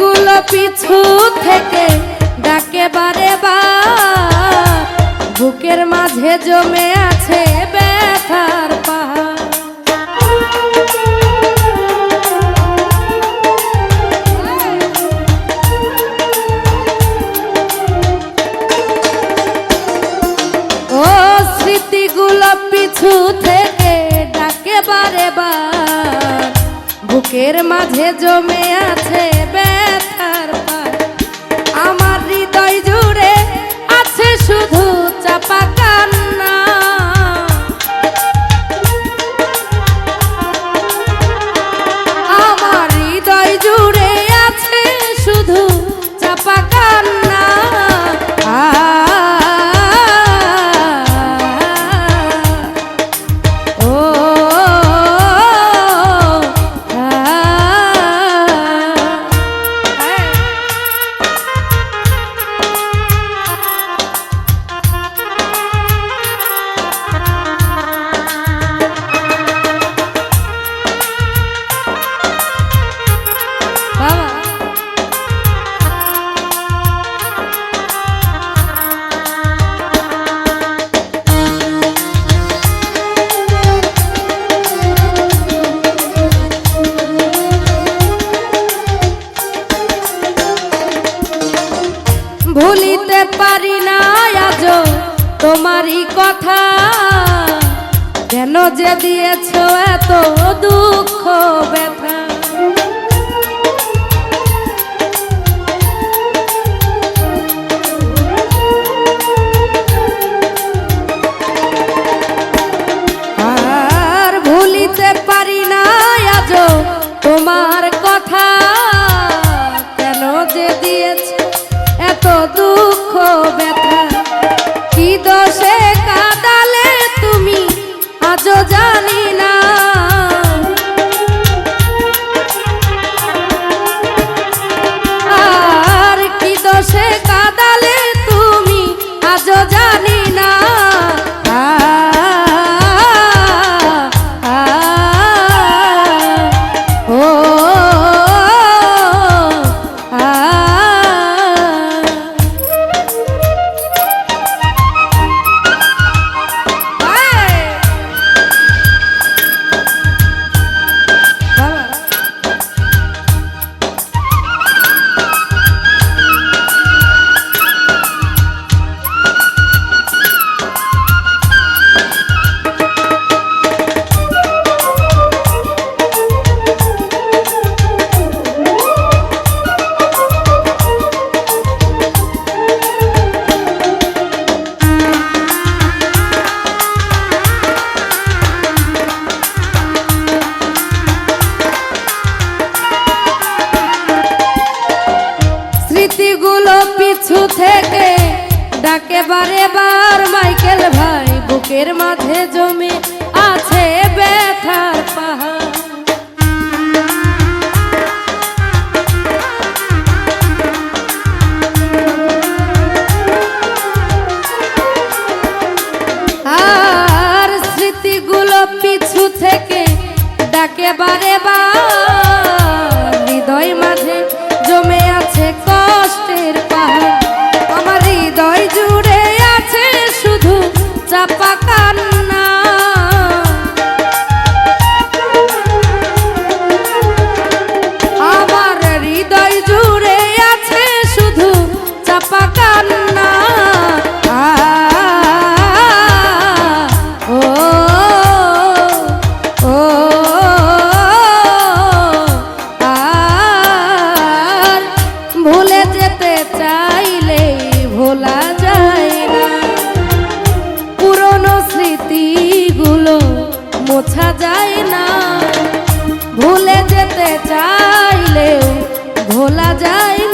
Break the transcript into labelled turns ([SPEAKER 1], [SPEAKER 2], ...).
[SPEAKER 1] স্মৃতিগুলো পিছু থেকে ডাকে বারে বার বুকের মাঝে জমে আছে ব্যথার পাহাড়। বুকের মাঝে জমে আছে ব্যথার আমার হৃদয় জুড়ে আছে শুধু চাপা পারি না আজ তোমারই কথা। কেন যে দিয়েছ এত দুঃখ ব্যথা? তোর মাইকেল ভাই, বুকের মাঝে জমে আছে ব্যথার পাহাড়। আর স্মৃতিগুলো পিছু থেকে ডাকে বারে বার। চাইলেও ভোলা যায়